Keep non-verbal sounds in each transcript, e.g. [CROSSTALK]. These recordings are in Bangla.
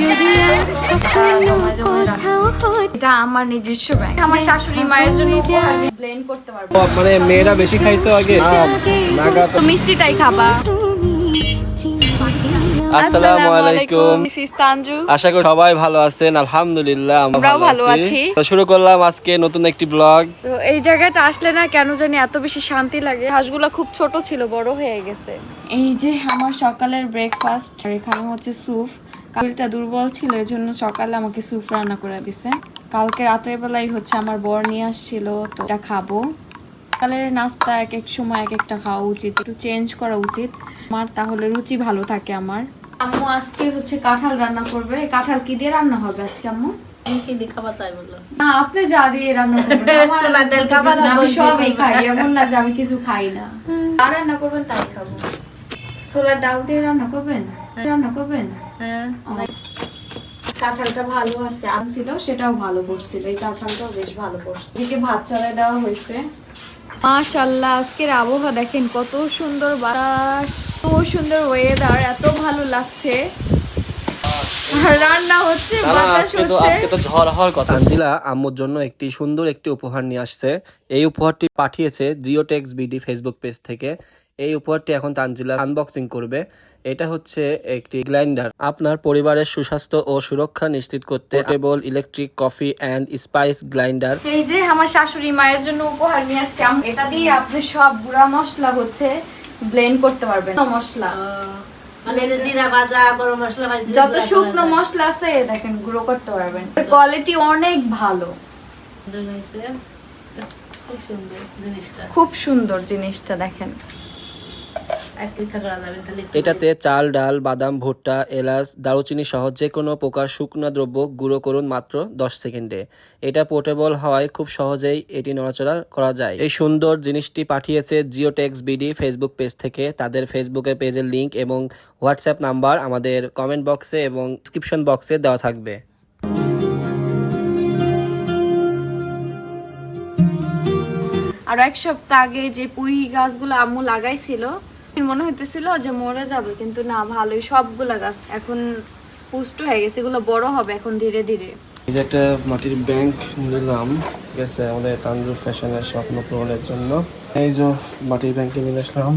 যদি এটা আমার নিজস্ব ব্যাংক আমার শাশুড়ি মায়ের জন্য ব্লেন্ড করতে পারব। মানে মেয়েরা বেশি খাইতো আগে? মিষ্টিটাই খাবা। আসসালামু আলাইকুম। আশা করি সবাই ভালো আছেন আলহামদুলিল্লাহ আমরাও ভালো ভালো আছি। আছি। শুরু করলাম আজকে নতুন একটি ব্লগ তো এই জায়গাটা আসলে না কেন জানি এত বেশি শান্তি লাগে। হাঁসগুলো খুব ছোট ছিল বড় হয়ে গেছে। এই যে আমার সকালের ব্রেকফাস্ট এখানে হচ্ছে স্যুপ কালটা দুর্বল ছিল এই জন্য সকালে আমাকে স্যুপ রান্না করে দিছে। কালকে রাতের বেলায় হচ্ছে আমার বর নিয়ে আসছিল তো এটা খাব। সকালের নাস্তা এক এক সময় এক একটা খাওয়া উচিত একটু চেঞ্জ করা উচিত। আমার তাহলে রুচি ভালো থাকে আমার। আম্মু আজকে হচ্ছে কাঁঠাল রান্না করবে। কাঁঠাল কি দিয়ে রান্না হবে আজকে আম্মু? কি দিয়ে খাবার তাই বলল না আপনি যা দিয়ে রান্না করবেন। [LAUGHS] ডাল কিছু খাবার না, আমি সবই খাই এমন না যে আমি কিছু খাই না। আর রান্না করবেন তাই খাব। ছোলার ডাল দিয়ে রান্না করবেন? রান্না করবেন? হ্যাঁ ও। কাঁঠালটা ভালো আছে আনছিল সেটাও ভালো পড়ছিল এই কাঁঠালটাও বেশ ভালো পড়ছে এদিকে ভাত চড়াই দেওয়া হয়েছে। মাশাল্লাহ আজকের আবহাওয়া দেখেন কত সুন্দর বাতাস কত সুন্দর ওয়েদার এত ভালো লাগছে। রান্না হচ্ছে বাতাস হচ্ছে। আজকে তো ঝড় হওয়ার কথা। আঞ্জিলা আম্মুর জন্য একটি সুন্দর একটি উপহার নিয়ে আসছে। এই উপহারটি পাঠিয়েছে জিওটেক্স বিডি ফেসবুক পেজ থেকে। এই উপহারটি এখন তানজিলা আনবক্সিং করবে। এটা হচ্ছে একটি গ্রাইন্ডার আপনার পরিবারের সুস্বাস্থ্য ও সুরক্ষা নিশ্চিত করতে table electric coffee and spice grinder এই যে আমার শাশুড়ি মায়ের জন্য উপহার নিয়ে আসছি আম- এটা দিয়ে আপনি সব গুঁড়া মশলা হচ্ছে ব্লেন্ড করতে পারবেন। মশলা। মানে যে জিরা ভাজা গরম মশলা ভাজি যত শুকনো মশলা আছে দেখেন গুঁড়ো করতে পারবেন। কোয়ালিটি অনেক ভালো। হয়েছে। খুব সুন্দর জিনিসটা। খুব সুন্দর জিনিসটা দেখেন আইস পরীক্ষা করা যাবে তাহলে একটু এটাতে চাল ডাল বাদাম ভুট্টা এলাচ দারুচিনি সহ যে কোনো প্রকার শুকনো দ্রব্য গুঁড়ো করুন মাত্র 10 সেকেন্ডে। এটা পোর্টেবল হওয়ায় খুব সহজেই এটি নড়াচড়া করা যায়। এই সুন্দর জিনিসটি পাঠিয়েছে জিওটেক্স বিডি ফেসবুক পেজ থেকে। তাদের ফেসবুকে পেজের লিংক এবং হোয়াটসঅ্যাপ নাম্বার আমাদের কমেন্ট বক্সে এবং ডিসক্রিপশন বক্সে দেওয়া থাকবে। আর এক সপ্তাহ আগে যে পুঁই গাছগুলো আম্মু লাগাইছিল মনে হইতেছিল যে মরে যাবে কিন্তু না ভালোই সবগুলা গাছ এখন পুষ্ট হয়ে গেছে এগুলো বড় হবে এখন ধীরে ধীরে। এই যে একটা মাটির ব্যাংক নিলাম আছে আমাদের তানজু ফ্যাশনের স্বপ্ন পূরণের জন্য। এই যে মাটির ব্যাংকে নিয়ে আসলাম।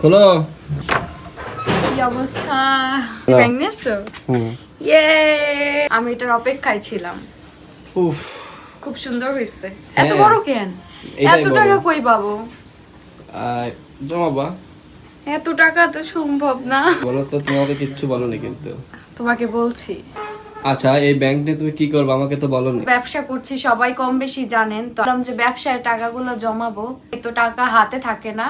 খোলো। কি অবস্থা? ইয়ে আমি এটার অপেক্ষায় ছিলাম। উফ। খুব সুন্দর হয়েছে এত হ্যাঁ। বড় কেন? এত টাকা কই পাবো? জমাবা। এত টাকা তো সম্ভব না। বলো তো তোমাকে কিচ্ছু বলো কিন্তু। তোমাকে বলছি। আচ্ছা এই ব্যাংক নিয়ে তুমি কি করবে? আমাকে তো বলনি। ব্যবসা করছি সবাই কম বেশি জানেন। তো ভাবলাম যে ব্যবসায় টাকাগুলো জমাবো এই তো টাকা হাতে থাকে না।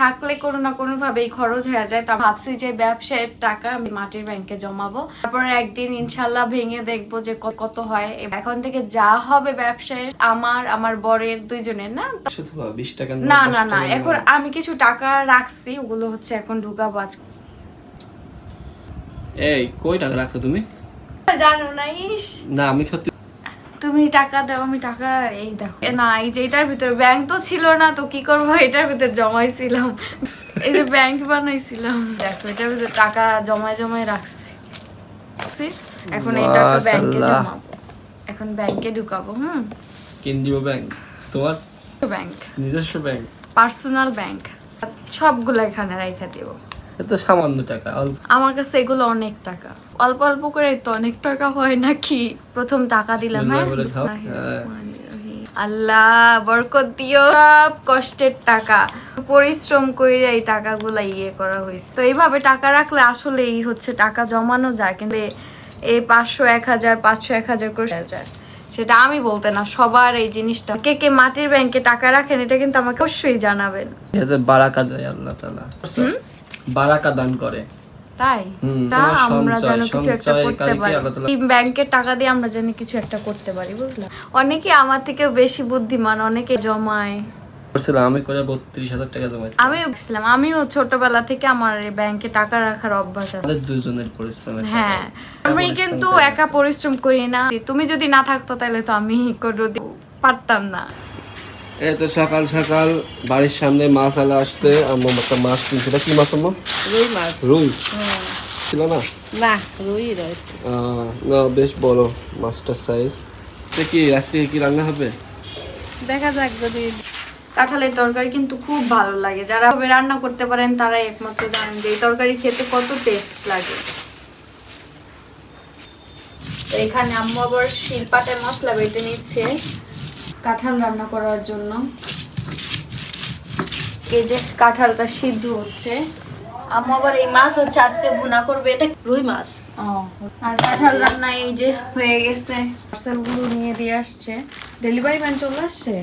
থাকলে কোনো না কোনো ভাবেই খরচ হয়ে যায়। তা ভাবছি যে ব্যবসায়ের টাকা আমি মাটির ব্যাংকে জমাবো। তারপরে একদিন ইনশাল্লাহ ভেঙে দেখব যে কত হয়। এখন থেকে যা হবে ব্যবসায় আমার আমার বরের দুইজনের না? শুধু বিশ টাকা না না না এখন আমি কিছু টাকা রাখছি ওগুলো হচ্ছে এখন ঢুকাবো আজকে। এই কই টাকা রাখছো তুমি? জানো না ইস। না আমি সত্যি তুমি টাকা দাও আমি টাকা এই দেখো। না এই যে এটার ভিতরে ব্যাংক তো ছিল না তো কি করব? এটার ভিতরে জমাইছিলাম। এই যে ব্যাংক বানাইছিলাম। দেখো এটার ভিতরে টাকা জমায় জমায় রাখছি। এখন এই টাকা ব্যাংকে জমাবো। এখন ব্যাংকে ঢুকাবো হুম? কিন দিব ব্যাংক তোমার? ব্যাংক নিজস্ব ব্যাংক পার্সোনাল ব্যাংক সবগুলো এখানে রেখে দেবো। এত সামান্য টাকা আমার কাছে এগুলো অনেক টাকা। অল্প অল্প করে তো অনেক টাকা হয় নাকি? প্রথম টাকা দিলাম হ্যাঁ। বিসমিল্লাহিররহমানিররহিম। আল্লাহ বরকত দিও সব কষ্টের টাকা। পরিশ্রম করে এই টাকাগুলা ইয়ে করা হয়েছে তো এইভাবে টাকা রাখলে আসলে এই হচ্ছে টাকা জমানো যায় কিন্তু এই পাঁচশো এক হাজার পাঁচশো এক হাজার করে হাজার সেটা আমি বলতে না সবার এই জিনিসটা। কে কে মাটির ব্যাংকে টাকা রাখেন এটা কিন্তু আমাকে অবশ্যই জানাবেন। বারাকা দেয় আল্লাহ তাআলা। বারাকা দান করে। তাই? তা আমরা যেন কিছু একটা করতে পারি। আল্লাহ এই ব্যাংকের টাকা দিয়ে আমরা যেন কিছু একটা করতে পারি বুঝলা? অনেকে আমার থেকে বেশি বুদ্ধিমান অনেকে জমায়। আমি করে বত্রিশ হাজার টাকা জমাইছি। আমিও ছোটবেলা থেকে আমার ব্যাংকে টাকা রাখার অভ্যাস আছে। দুইজনের হ্যাঁ আমি কিন্তু একা পরিশ্রম করি না। তুমি যদি না থাকতো তাহলে তো আমি কোনো পারতাম না। এই তো সকাল সকাল বাড়ির সামনে মাছ আলা আসতে আম্মু একটা মাছ কিনছে এটা কি মাছ আম্মু? রুই মাছ। রুই? ছিল না? না রুই রয়েছে। না বেশ বড় মাছটার সাইজ তো কি আজকে কি রান্না হবে? দেখা যাক যদি কাঁঠালের তরকারি কিন্তু খুব ভালো লাগে। যারা রান্না করতে পারেন তারাই একমাত্র জানেন যে এই তরকারি খেতে কত টেস্ট লাগে। এখানে আম্মু আবার শিলপাটে মশলা বেটে নিচ্ছে। কাঁঠাল রান্না করার জন্য। এই যে কাঁঠালটা সিদ্ধ হচ্ছে। আম্মু আবার এই মাছ হচ্ছে আজকে ভুনা করবে। এটা রুই মাছ। আর কাঁঠাল রান্না এই যে হয়ে গেছে। পার্সেলগুলো নিয়ে দিয়ে আসছে। ডেলিভারি ম্যান চলে আসছে?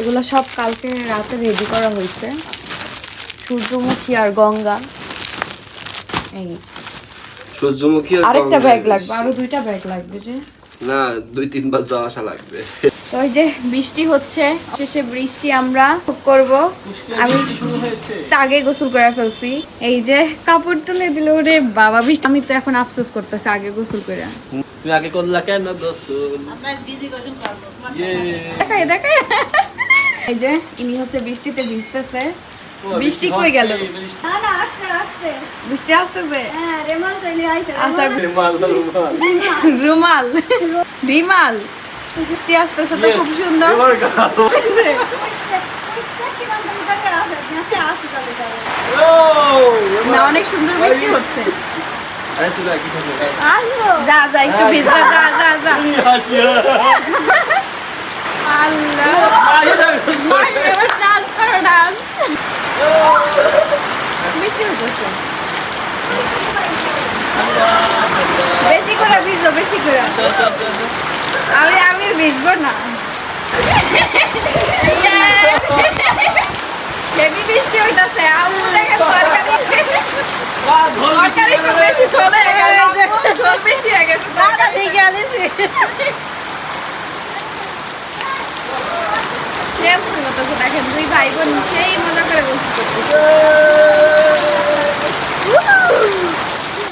এগুলো সব কালকে রাতে রেডি করা হয়েছে। সূর্যমুখী আর গঙ্গা। এই সূর্যমুখী আর আরেকটা ব্যাগ লাগবে আরও দুইটা ব্যাগ লাগবে যে। না দুই তিনবার যাওয়া আসা লাগবে। ওই যে বৃষ্টি হচ্ছে শেষে বৃষ্টি আমরা খুব করব। আমি আগে গোসল করে ফেলছি। এই যে কাপড় তুলে দিল রে বাবা বৃষ্টি আমি তো এখন আফসোস করতেছি আগে গোসল করে। তুমি আগে করলা কেন গোসল? আপনার বিজি কোশ্চেন করব। দেখায় দেখায়। এই যে ইনি হচ্ছে বৃষ্টিতে ভিজতেছে। বৃষ্টি কই গেল? বৃষ্টি আসতেছে? আচ্ছা রুমাল। রিমাল বৃষ্টি আসতেছে তো খুব সুন্দর। না অনেক সুন্দর বৃষ্টি হচ্ছে। যা যা একটু ভিজা যা যা যা। বেশি করে ভিজো বেশি করে আমি আমি ভিজবো না হেভি বৃষ্টি দেখে তরকারি তো বেশি চলে জল বেশি হয়ে গেছে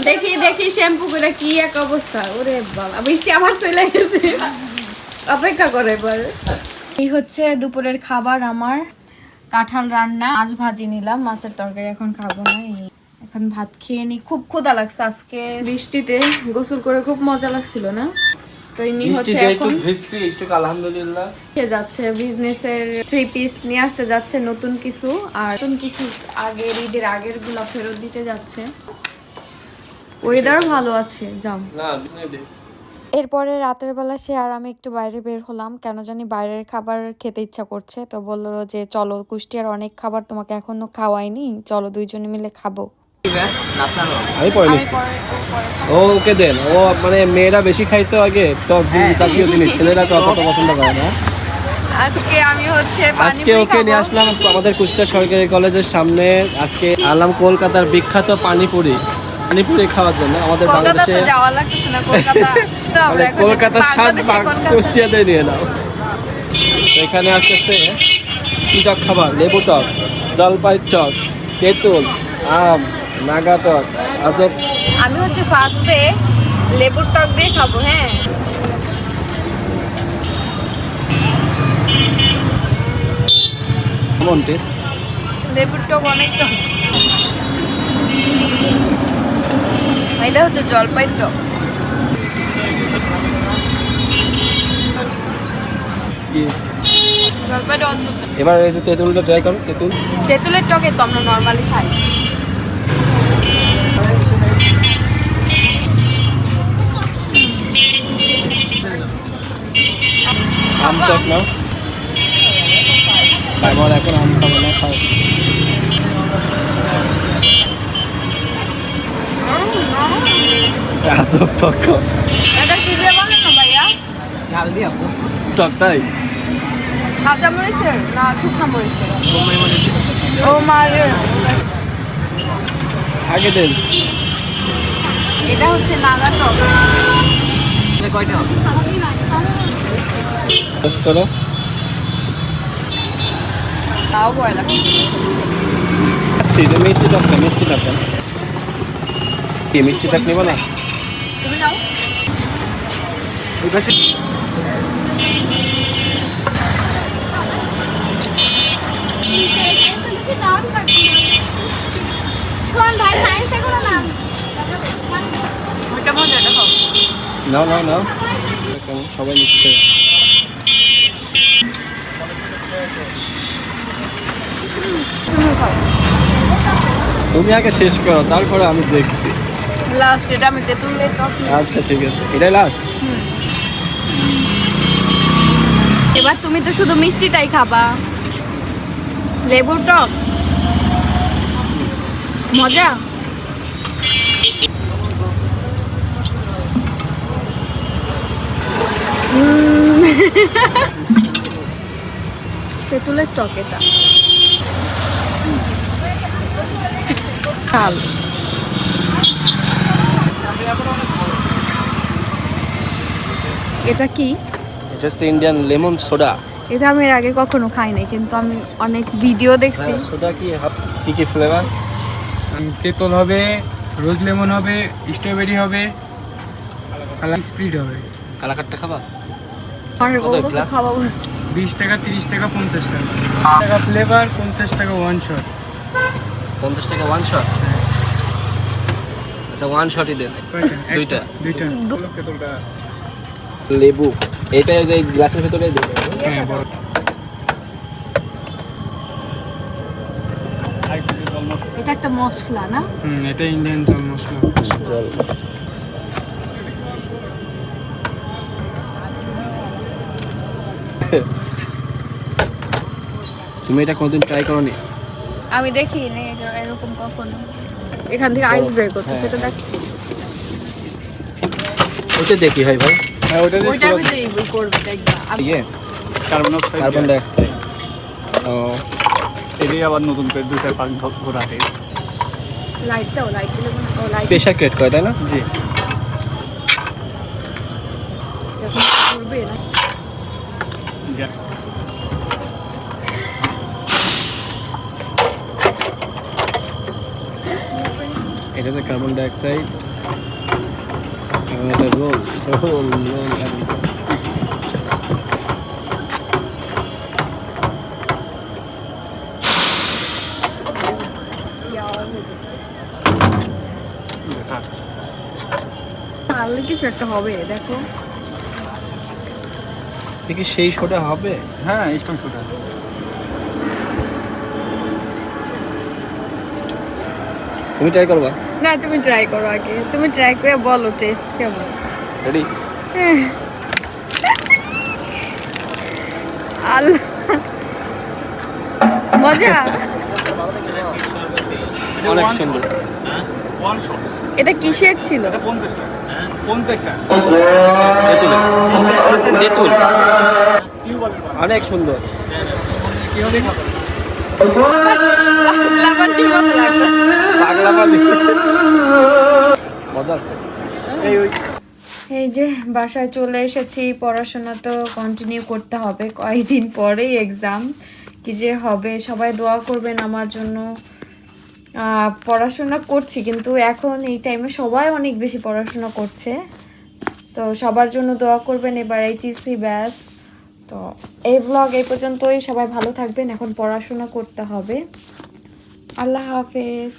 দেখি দেখি শ্যাম্পু করে কি এক অবস্থা। ওরে বাবা, বৃষ্টি আবার চলে গেছে। অপেক্ষা করে এবার এই হচ্ছে দুপুরের খাবার আমার। কাঁঠাল রান্না, মাছ ভাজি নিলাম। মাছের তরকারি এখন খাব না এখন ভাত খেয়ে নি। খুব ক্ষুধা লাগছে আজকে। বৃষ্টিতে গোসল করে খুব মজা লাগছিল না? তো ইনি হচ্ছে এখন ভিজছি একটু আলহামদুলিল্লাহ। সে যাচ্ছে বিজনেসের থ্রি পিস নিয়ে আসতে যাচ্ছে নতুন কিছু আর নতুন কিছু আগের ঈদের আগেরগুলা ফেরত দিতে যাচ্ছে। ওয়েদার ভালো আছে যাও। না এরপরে রাতের বেলা সে আর আমি একটু বাইরে বের হলাম কেন জানি বাইরের খাবার খেতে ইচ্ছা করছে তো বলল যে চলো কুষ্টিয়ার অনেক খাবার তোমাকে এখনও খাওয়াইনি চলো দুইজনে মিলে খাব। আমি পরে নিচ্ছি ও ওকে দেন ও মানে মেয়েরা বেশি খাইতো আগে টক জিনিস জাতীয় জিনিস ছেলেরা টক অত পছন্দ করে না। আজকে আমি হচ্ছে আজকে ওকে নিয়ে আসলাম আমাদের কুষ্টিয়া সরকারি কলেজের সামনে। আজকে আলাম কলকাতার বিখ্যাত পানিপুরি। পানিপুরি খাওয়ার জন্য আমাদের বাংলাদেশে যাওয়া লাগতেছে না কলকাতা। তো আমরা মানে কলকাতার স্বাদ কলকাতা। কুষ্টিয়াতে নিয়ে নাও। এখানে আসতেছে কি টক খাবার লেবু টক জলপাই টক তেঁতুল আম নাগা টক আজব আমি হচ্ছে ফার্স্টে লেবুর টক দিয়ে খাব হ্যাঁ। কেমন টেস্ট লেবুর টক অনেক টক এটা হচ্ছে জলপাই টক। এবার এই যে তেঁতুলটা ট্রাই করো তেঁতুল। তেঁতুলের টকে তো আমরা নর্মালি খাই। টক নাও তারপর এখন আম খাব না খাও আজব টক খাও। এটা কি দিয়ে বলেন না ভাইয়া? টক তাই? কাঁচা মরিচের? না শুকনা মরিচের। ও মারে আগে দেন। এটা হচ্ছে নাগা টক। টেস্ট করো। তাও ভয় লাগে আচ্ছা মিষ্টি না মিষ্টি কি মিষ্টি নেব তুমি নাও। নাও নাও নাও। সবাই নিচ্ছে। তুমি আগে শেষ করো তারপরে আমি দেখছি। লাস্ট এটা আমি তেঁতুলের টক আচ্ছা ঠিক আছে। এটাই লাস্ট এবার তুমি তো শুধু মিষ্টিটাই খাবা। লেবুর টক? মজা। [LAUGHS] তেঁতুলের টক এটা। খাল এটা কি? এটা হচ্ছে ইন্ডিয়ান লেমন সোডা এটা আমি এর আগে কখনো খাই নাই কিন্তু আমি অনেক ভিডিও দেখছি। সোডা কি? হাফ কি কি ফ্লেভার তেঁতল হবে রোজ লেমন হবে স্ট্রবেরি হবে স্প্রিড হবে। কালাকাটটা খাবা? আর বিশ টাকা তিরিশ টাকা পঞ্চাশ টাকা। টাকা ফ্লেভার পঞ্চাশ টাকা ওয়ান শট পঞ্চাশ টাকা ওয়ান শট আচ্ছা ওয়ান শটই দেন। দুইটা। দুইটা। লেবু। এটা যে গ্লাসের ভেতরে দেবে হ্যাঁ বড়। এটা একটা মশলা না? হুম এটা ইন্ডিয়ান জল মশলা। জল। তুমি এটা কোনদিন ট্রাই করনি? আমি দেখি নি এরকম কখনো। এখান থেকে আইস বের করতে হ্যাঁ। সেটা দেখ। ওটা দেখি হয় ভাই। হ্যাঁ ওটা ভিতরেই বই করবে দেখবা আমি ইয়ে কার্বন অক্সাইড কার্বন ডাইঅক্সাইড ও এটাই আবার নতুন করে দুইটা পাক ঘোরাতে। লাইট দাও লাইট দিলে মনে ও লাইট প্রেশার ক্রিয়েট করে তাই না? জি। যখন করবে না যা এটা যে কার্বন ডাইঅক্সাইড এবং এটা রোল রোল রোল তাহলে কিছু একটা হবে দেখো। কি সেই শোটা হবে? হ্যাঁ স্টোন শুটা। তুমি ট্রাই করবা? না তুমি ট্রাই করো আগে। তুমি ট্রাই করে বলো টেস্ট কেমন? রেডি [LAUGHS] আল্লাহ। মজা? অনেক সুন্দর। ওয়ান শট এটা কিসের ছিল পানি অনেক সুন্দর। [LAUGHS] এই যে, বাসায় চলে এসেছি, পড়াশোনা তো কন্টিনিউ করতে হবে, কয়েকদিন পরেই এক্সাম কি যে হবে, সবাই দোয়া করবেন আমার জন্য। পড়াশোনা করছি, কিন্তু এখন এই টাইমে সবাই অনেক বেশি পড়াশোনা করছে। তো সবার জন্য দোয়া করবেন, এবার এইচএসসি ব্যাস। তো এই ব্লগ এই পর্যন্তই। সবাই ভালো থাকবেন। এখন পড়াশোনা করতে হবে। আল্লাহ হাফেজ।